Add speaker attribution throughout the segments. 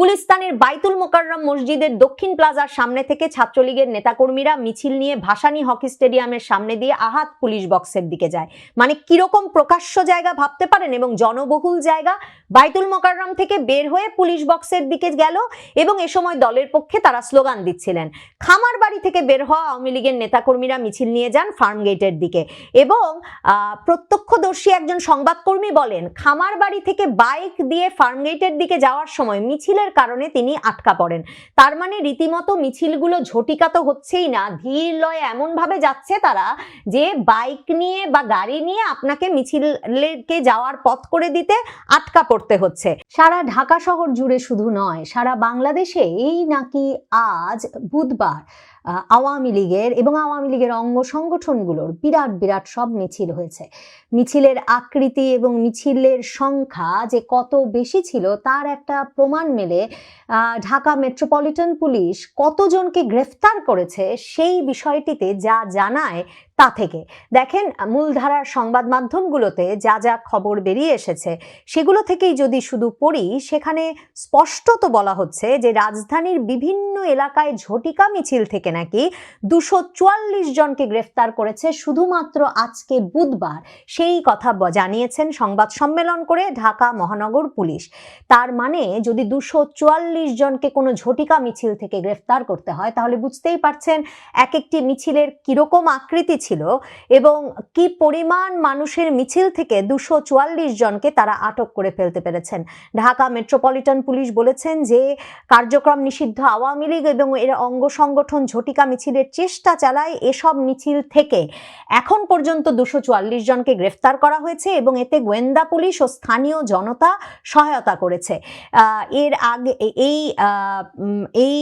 Speaker 1: গুলিস্তানের বাইতুল মোকাররম মসজিদের দক্ষিণ প্লাজার সামনে থেকে ছাত্রলীগের নেতাকর্মীরা মিছিল নিয়ে ভাসানী হকি স্টেডিয়ামের সামনে দিয়ে আহাত পুলিশ বক্সের দিকে যায়। মানে কীরকম প্রকাশ্য জায়গা ভাবতে পারেন এবং জনবহুল জায়গা? বাইতুল মোকাররম থেকে বের হয়ে পুলিশ বক্সের দিকে গেল এবং এ সময় দলের পক্ষে তারা স্লোগান দিচ্ছিলেন। খামার বাড়ি থেকে বের হওয়া আওয়ামী লীগের নেতাকর্মীরা মিছিল নিয়ে যান ফার্ম গেটের দিকে এবং প্রত্যক্ষদর্শী একজন সংবাদকর্মী বলেন, খামার বাড়ি থেকে বাইক দিয়ে ফার্ম গেটের দিকে যাওয়ার সময় মিছিলের কারণে তিনি আটকা পড়েন। তার মানে রীতিমতো মিছিলগুলো ঝটিকা তো হচ্ছেই না। ধীর লয়ে এমনভাবে যাচ্ছে তারা যে বাইক নিয়ে বা গাড়ি নিয়ে আপনাকে মিছিলকে যাওয়ার পথ করে দিতে আটকা পড়তে হচ্ছে। সারা ঢাকা শহর জুড়ে শুধু নয়, সারা বাংলাদেশে এই নাকি আজ বুধবার আওয়ামী লীগের এবং আওয়ামী লীগের অঙ্গ সংগঠনগুলোর বিরাট বিরাট সব মিছিল হয়েছে। মিছিলের আকৃতি এবং মিছিলের সংখ্যা যে কত বেশি ছিল তার একটা প্রমাণ মেলে ঢাকা মেট্রোপলিটন পুলিশ কতজনকে গ্রেফতার করেছে সেই বিষয়টিতে যা জানায় তা থেকে। দেখেন, মূলধারার সংবাদ মাধ্যমগুলোতে যা যা খবর বেরিয়ে এসেছে, সেগুলো থেকেই যদি শুধু পড়ি, সেখানে স্পষ্টত বলা হচ্ছে যে রাজধানীর বিভিন্ন এলাকায় ঝটিকা মিছিল থেকে নাকি দুশো চুয়াল্লিশ জনকে গ্রেফতার করেছে শুধুমাত্র আজকে বুধবার। সেই কথা জানিয়েছেন সংবাদ সম্মেলন করে ঢাকা মহানগর পুলিশ। তার মানে যদি দুশো চুয়াল্লিশ জনকে কোনো ঝটিকা মিছিল থেকে গ্রেফতার করতে হয়, তাহলে বুঝতেই পারছেন এক একটি মিছিলের কীরকম আকৃতি ছিল এবং কি পরিমাণ মানুষের মিছিল থেকে দুশো চুয়াল্লিশ জনকে তারা আটক করে ফেলতে পেরেছেন। ঢাকা মেট্রোপলিটন পুলিশ বলেছেন যে কার্যক্রম নিষিদ্ধ আওয়ামী লীগ এবং এর অঙ্গ সংগঠন ঝটিকা মিছিলের চেষ্টা চালায় এসব মিছিল থেকে। এখন পর্যন্ত দুশো চুয়াল্লিশ জনকে গ্রেফতার করা হয়েছে এবং এতে গোয়েন্দা পুলিশ ও স্থানীয় জনতা সহায়তা করেছে। এর আগে এই এই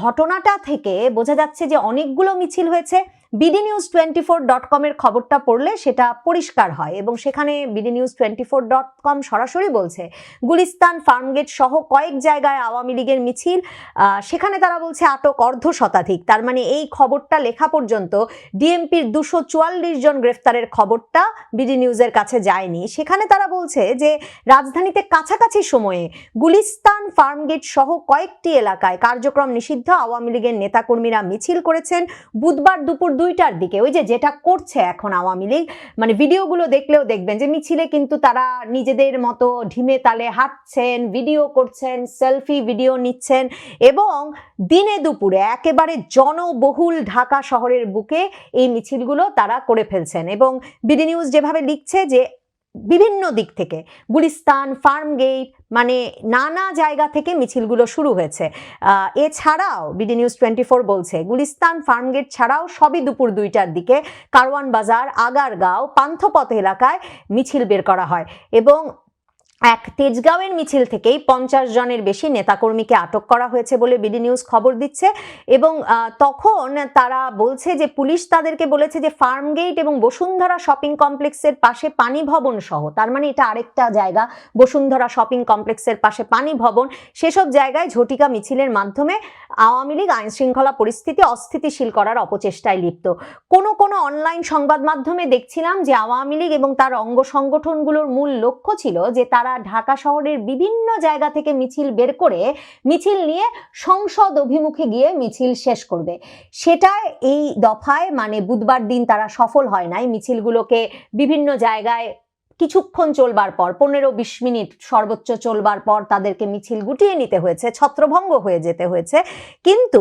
Speaker 1: ঘটনাটা থেকে বোঝা যাচ্ছে যে অনেকগুলো মিছিল হয়েছে। BD news twenty four dot কমের খবরটা পড়লে সেটা পরিষ্কার হয় এবং সেখানে BD news twenty four dot com সরাসরি বলছে, গুলিস্তান, ফার্মগেট সহ কয়েক জায়গায় আওয়ামী লীগের মিছিল সেখানে তারা বলছে আটক অর্ধ শতাধিক। তার মানে এই খবরটা লেখা পর্যন্ত ডিএমপির দুশো চুয়াল্লিশ জন গ্রেফতারের খবরটা বিডি নিউজের কাছে যায়নি। সেখানে তারা বলছে যে রাজধানীতে কাছাকাছি সময়ে গুলিস্তান, ফার্মগেট সহ কয়েকটি এলাকায় কার্যক্রম নিষিদ্ধ। আওয়ামী লীগের নেতাকর্মীরা মিছিল করেছেন। বুধবার দুপুর দুইটার দিকে, ওই যে যেটা করছে এখন আওয়ামী লীগ মানে ভিডিওগুলো দেখলেও দেখবেন যে মিছিলে কিন্তু তারা নিজেদের মতো ঢিমে তালে হাঁটছেন, ভিডিও করছেন, সেলফি ভিডিও নিচ্ছেন এবং দিনে দুপুরে একেবারে জনবহুল ঢাকা শহরের বুকে এই মিছিলগুলো তারা করে ফেলছেন এবং বিডি নিউজ যেভাবে লিখছে যে বিভিন্ন দিক থেকে। গুলিস্তান ফার্মগেট মানে নানা জায়গা থেকে মিছিলগুলো শুরু হয়েছে। এছাড়াও বিডি নিউজ টোয়েন্টি ফোর বলছে, গুলিস্তান ফার্মগেট ছাড়াও সবই দুপুর দুইটার দিকে কারওয়ান বাজার, আগারগাঁও, পান্থপথ এলাকায় মিছিল বের করা হয় এবং এক তেজগাঁওয়ের মিছিল থেকেই পঞ্চাশ জনের বেশি নেতাকর্মীকে আটক করা হয়েছে বলে বিডি নিউজ খবর দিচ্ছে এবং তখন তারা বলছে যে পুলিশ তাদেরকে বলেছে যে ফার্মগেট এবং বসুন্ধরা শপিং কমপ্লেক্সের পাশে পানি ভবন সহ, তার মানে এটা আরেকটা জায়গা, বসুন্ধরা শপিং কমপ্লেক্সের পাশে পানি ভবন, সেসব জায়গায় ঝটিকা মিছিলের মাধ্যমে আওয়ামী লীগ আইন শৃঙ্খলা পরিস্থিতি অস্থিতিশীল করার অপচেষ্টায় লিপ্ত। কোনো কোনো অনলাইন সংবাদ মাধ্যমে দেখছিলাম যে আওয়ামী লীগ এবং তার অঙ্গ সংগঠনগুলোর মূল লক্ষ্য ছিল যে তারা ঢাকা শহরের বিভিন্ন জায়গা থেকে মিছিল বের করে মিছিল নিয়ে সংসদ অভিমুখে গিয়ে মিছিল শেষ করবে। সেটা এই দফায় মানে বুধবার দিন তারা সফল হয় নাই। মিছিলগুলোকে বিভিন্ন জায়গায় কিছুক্ষণ চলবার পর, পনেরো বিশ মিনিট সর্বোচ্চ চলবার পর তাদেরকে মিছিল গুটিয়ে নিতে হয়েছে, ছত্রভঙ্গ হয়ে যেতে হয়েছে। কিন্তু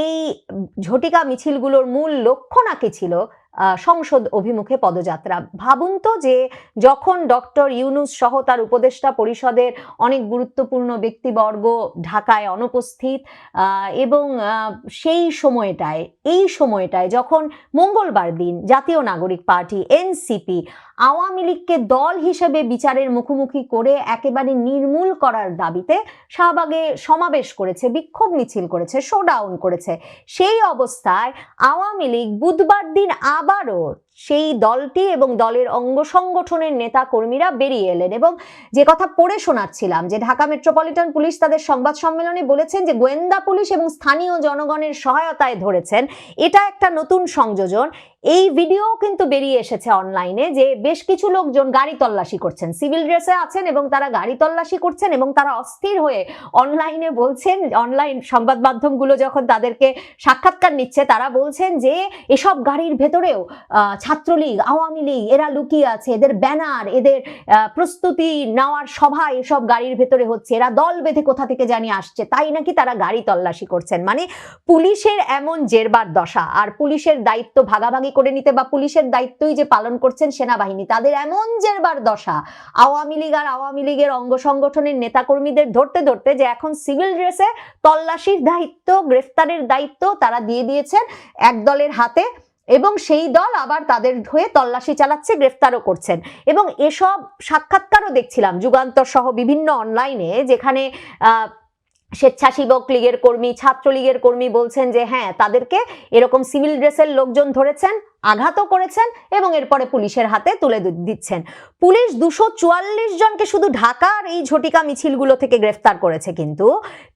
Speaker 1: এই ঝটিকা মিছিলগুলোর মূল লক্ষ্য নাকি ছিল সংসদ অভিমুখে পদযাত্রা। ভাবুন তো যে যখন ডক্টর ইউনুস সহ তার উপদেষ্টা পরিষদের অনেক গুরুত্বপূর্ণ ব্যক্তিবর্গ ঢাকায় অনুপস্থিত এবং সেই সময়টায়, এই সময়টায় যখন মঙ্গলবার দিন জাতীয় নাগরিক পার্টি, এনসিপি আওয়ামী লীগকে দল হিসেবে বিচারের মুখোমুখি করে একেবারে নির্মূল করার দাবিতে শাহবাগে সমাবেশ করেছে, বিক্ষোভ মিছিল করেছে শোডাউন করেছে। সেই অবস্থায় আওয়ামী লীগ বুধবার দিন আবারও সেই দলটি এবং দলের অঙ্গ সংগঠনের নেতা কর্মীরা বেরিয়ে এলেন এবং যে কথা পড়ে শোনাচ্ছিলাম যে ঢাকা মেট্রোপলিটন পুলিশ তাদের সংবাদ সম্মেলনে বলেছেন যে গোয়েন্দা পুলিশ এবং স্থানীয় জনগণের সহায়তায় ধরেছেন। এটা একটা নতুন সংযোজন। এই ভিডিও কিন্তু বেরিয়ে এসেছে অনলাইনে যে বেশ কিছু লোকজন গাড়ি তল্লাশি করছেন সিভিল ড্রেসে আছেন এবং তারা গাড়ি তল্লাশি করছেন এবং তারা অস্থির হয়ে অনলাইনে বলছেন অনলাইন সংবাদ মাধ্যমগুলো যখন তাদেরকে সাক্ষাৎকার নিচ্ছে তারা বলছেন যে এসব গাড়ির ভেতরেও আহ, ছাত্রলীগ, আওয়ামী লীগ, এরা লুকিয়ে আছে, এদের ব্যানার, এদের প্রস্তুতি নেওয়ার সভা এসব গাড়ির ভেতরে হচ্ছে, এরা দল বেঁধে কোথা থেকে জানি আসছে, তাই নাকি তারা গাড়ি তল্লাশি করছেন? মানে পুলিশের এমন জেরবার দশা, আর পুলিশের দায়িত্ব ভাগাভাগি করে নিতে বা পুলিশের দায়িত্বই যে পালন করছেন সেনাবাহিনী, তাদের এমন জেরবার দশা, আওয়ামী লীগ আর আওয়ামী লীগের অঙ্গ সংগঠনের নেতাকর্মীদের ধরতে ধরতে যে এখন সিভিল ড্রেসে তল্লাশির দায়িত্ব, গ্রেফতারের দায়িত্ব তারা দিয়ে দিয়েছেন এক দলের হাতে এবং সেই দল আবার তাদের হয়ে তল্লাশি চালাচ্ছে, গ্রেফতারও করছেন। এবং এসব সাক্ষাৎকারও দেখছিলাম, যুগান্তর সহ বিভিন্ন অনলাইনে যেখানে স্বেচ্ছাসেবক লীগের কর্মী, ছাত্রলীগের কর্মী বলছেন যে হ্যাঁ তাদেরকে এরকম সিভিল ড্রেসের লোকজন ধরেছেন। আঘাতও করেছেন এবং এরপরে পুলিশের হাতে তুলে দিচ্ছেন। পুলিশ দুশো চুয়াল্লিশ জনকে শুধু ঢাকার এই ঝটিকা মিছিলগুলো থেকে গ্রেফতার করেছে কিন্তু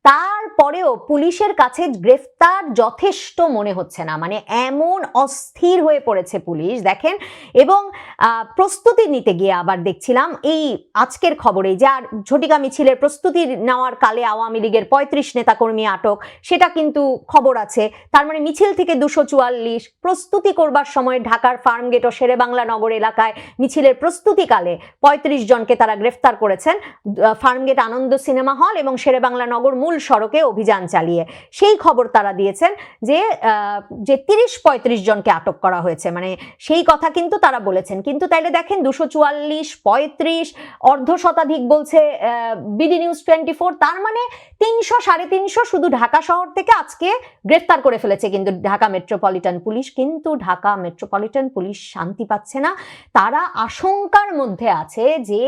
Speaker 1: তারপরেও পুলিশের কাছে গ্রেফতার যথেষ্ট মনে হচ্ছে না। মানে এমন অস্থির হয়ে পড়েছে পুলিশ, দেখেন। এবং প্রস্তুতি নিতে গিয়ে আবার দেখছিলাম এই আজকের খবরে যে আর ঝটিকা মিছিলের প্রস্তুতি নেওয়ার কালে আওয়ামী লীগের পঁয়ত্রিশ নেতাকর্মী আটক, সেটা কিন্তু খবর আছে। তার মানে মিছিল থেকে দুশো চুয়াল্লিশ, প্রস্তুতি করবার সময় ঢাকার ফার্মগেট ও শেরেবাংলা নগর এলাকায় মিছিলের প্রস্তুতিকালে পঁয়ত্রিশ জনকে তারা গ্রেফতার করেছেন। ফার্মগেট আনন্দ সিনেমা হল এবং শেরেবাংলা নগর মূল সড়কে অভিযান চালিয়ে। সেই খবর তারা দিয়েছেন যে যে তিরিশ পঁয়ত্রিশ জনকে আটক করা হয়েছে। মানে সেই কথা কিন্তু তারা বলেছেন। কিন্তু তাইলে দেখেন দুশো চুয়াল্লিশ, পঁয়ত্রিশ, অর্ধ শতাধিক বলছে বিডি নিউজ টোয়েন্টি ফোর তার মানে তিনশো, সাড়ে তিনশো শুধু ঢাকা শহর থেকে আজকে গ্রেফতার করে ফেলেছে কিন্তু ঢাকা মেট্রোপলিটন পুলিশ। কিন্তু ঢাকা মেট্রোপলিটন পুলিশ শান্তি পাচ্ছে না। তারা আশঙ্কার মধ্যে আছে যে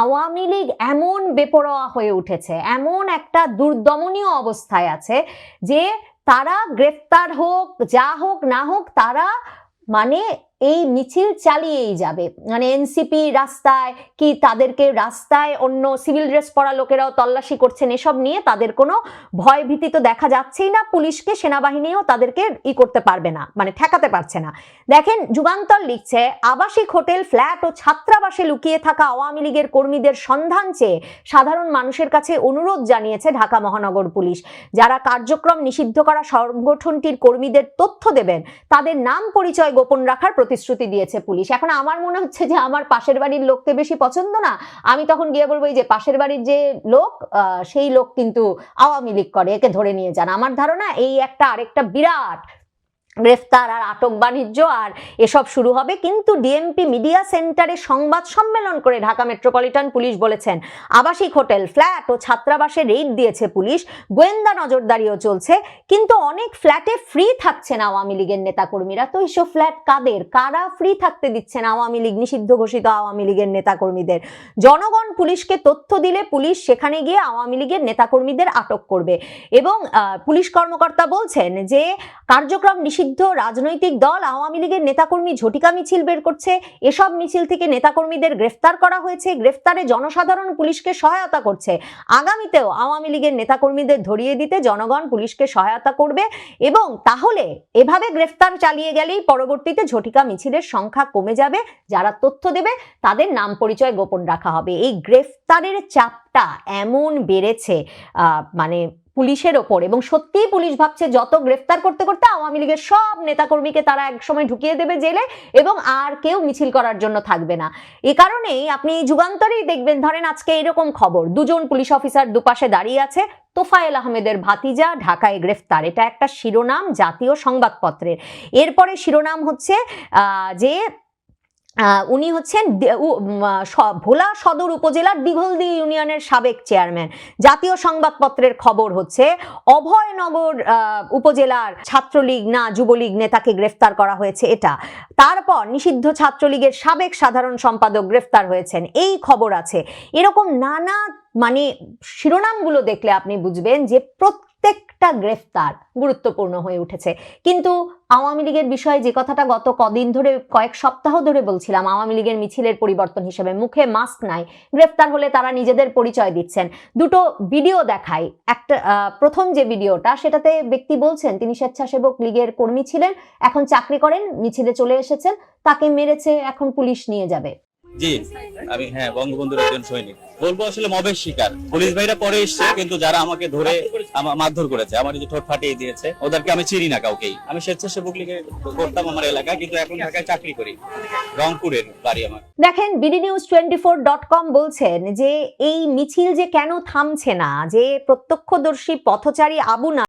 Speaker 1: আওয়ামী লীগ এমন বেপরোয়া হয়ে উঠেছে, এমন একটা দুর্দমনীয় অবস্থায় আছে যে তারা গ্রেফতার হোক, যা হোক না হোক, তারা মানে এই মিছিল চালিয়েই যাবে। মানে এনসিপি রাস্তায় কি তাদেরকে রাস্তায় অন্য সিভিল ড্রেস পরা লোকেরাও তল্লাশি করছেন এসব নিয়ে তাদের কোনো ভয় ভীতি তো দেখা যাচ্ছেই না। পুলিশকে, সেনাবাহিনীও তাদেরকে ই করতে পারবে না মানে ঠেকাতে পারছে না। দেখেন, যুগান্তর লিখছে, আবাসিক হোটেল, ফ্ল্যাট ও ছাত্রাবাসে লুকিয়ে থাকা আওয়ামী লীগের কর্মীদের সন্ধান চেয়ে সাধারণ মানুষের কাছে অনুরোধ জানিয়েছে ঢাকা মহানগর পুলিশ। যারা কার্যক্রম নিষিদ্ধ করা সংগঠনটির কর্মীদের তথ্য দেবেন, তাদের নাম পরিচয় গোপন রাখার প্রতিশ্রুতি দিয়েছে পুলিশ। এখন আমার মনে হচ্ছে যে আমার পাশের বাড়ির লোককে বেশি পছন্দ না। আমি তখন গিয়ে বলব, এই যে পাশের বাড়ির যে লোক সেই লোক কিন্তু আওয়ামী লীগ করে, একে ধরে নিয়ে যান। আমার ধারণা এই একটা আরেকটা বিরাট গ্রেফতার আর আটক বাণিজ্য আর এসব শুরু হবে কিন্তু ডিএমপি মিডিয়া সেন্টারে সংবাদ সম্মেলন করে ঢাকা মেট্রোপলিটন পুলিশ বলেছেন, আবাসিক হোটেল, ফ্ল্যাট ও ছাত্রাবাসে রেইড দিয়েছে পুলিশ, গোয়েন্দা নজরদারিও চলছে, কিন্তু অনেক ফ্ল্যাটে ফ্রি থাকছেন আওয়ামী লীগের নেতাকর্মীরা। তো এইসব ফ্ল্যাট কাদের? কারা ফ্রি থাকতে দিচ্ছেন আওয়ামী লীগ, নিষিদ্ধ ঘোষিত আওয়ামী লীগের নেতাকর্মীদের? জনগণ পুলিশকে তথ্য দিলে পুলিশ সেখানে গিয়ে আওয়ামী লীগের নেতাকর্মীদের আটক করবে। এবং পুলিশ কর্মকর্তা বলছেন যে, কার্যক্রম নিষিদ্ধ রাজনৈতিক দল আওয়ামী লীগের নেতাকর্মী ঝটিকা মিছিল বের করছে। এসব মিছিল থেকে নেতাকর্মীদের গ্রেফতার করা হয়েছে। গ্রেফতারে জনসাধারণ পুলিশকে সহায়তা করছে। আগামীতেও আওয়ামী লীগের নেতাকর্মীদের ধরিয়ে দিতে জনগণ পুলিশকে সহায়তা করবে এবং তাহলে এভাবে গ্রেফতার চালিয়ে গেলেই পরবর্তীতে ঝটিকা মিছিলের সংখ্যা কমে যাবে। যারা তথ্য দেবে, তাদের নাম পরিচয় গোপন রাখা হবে। এই গ্রেফতারের চাপটা এমন বেড়েছে মানে পুলিশের ওপর। এবং সত্যিই পুলিশ ভাবছে, যত গ্রেফতার করতে করতে আওয়ামী লীগের সব নেতাকর্মীকে তারা একসময় ঢুকিয়ে দেবে জেলে এবং আর কেউ মিছিল করার জন্য থাকবে না। এ কারণেই আপনি যুগান্তরেই দেখবেন, ধরেন আজকে এরকম খবর, দুজন পুলিশ অফিসার দুপাশে দাঁড়িয়ে আছে তোফায়েল আহমেদের ভাতিজা, ঢাকায় গ্রেফতার। এটা একটা শিরোনাম জাতীয় সংবাদপত্রের। এরপরে শিরোনাম হচ্ছে যে উনি হচ্ছেন ভোলা সদর উপজেলার দিঘলদি ইউনিয়নের সাবেক চেয়ারম্যান। জাতীয় সংবাদপত্রের খবর হচ্ছে, অভয়নগর উপজেলার ছাত্রলীগ না যুবলীগ নেতাকে গ্রেফতার করা হয়েছে এটা। তারপর নিষিদ্ধ ছাত্রলীগের সাবেক সাধারণ সম্পাদক গ্রেফতার হয়েছেন। এই খবর আছে। এরকম নানা মানে শিরোনামগুলো দেখলে আপনি বুঝবেন যে প্রত্যেকটা গ্রেফতার গুরুত্বপূর্ণ হয়ে উঠেছে। কিন্তু আওয়ামী লীগের বিষয়ে যে কথাটা গত কদিন ধরে, কয়েক সপ্তাহ ধরে বলছিলাম, আওয়ামী লীগের মিছিলের পরিবর্তন হিসেবে মুখে মাস্ক নাই, গ্রেফতার হলে তারা নিজেদের পরিচয় দিচ্ছেন। দুটো ভিডিও দেখাই একটা প্রথম যে ভিডিওটা, সেটাতে ব্যক্তি বলছেন, তিনি স্বেচ্ছাসেবক লীগের কর্মী ছিলেন, এখন চাকরি করেন, মিছিলে চলে এসেছেন, তাকে মেরেছে, এখন পুলিশ নিয়ে যাবে।
Speaker 2: জি, আমি হ্যাঁ বঙ্গবন্ধুর একজন সৈনিক। বলব আসলে মবের শিকার। পুলিশ ভাইরা পরে এসছে, কিন্তু যারা আমাকে ধরে মারধর করেছে, আমার যে ঠোঁট ফাটিয়ে দিয়েছে, ওদেরকে আমি চিনি না কাউকেই। আমি স্বেচ্ছাসেবক করতাম আমার এলাকায়, কিন্তু এখন ঢাকায় চাকরি করি। রংপুরের বাড়ি আমার।
Speaker 1: দেখেন, BD news twenty four dot com বলছেন যে, এই মিছিল যে কেন থামছে না, যে প্রত্যক্ষদর্শী পথচারী আবু না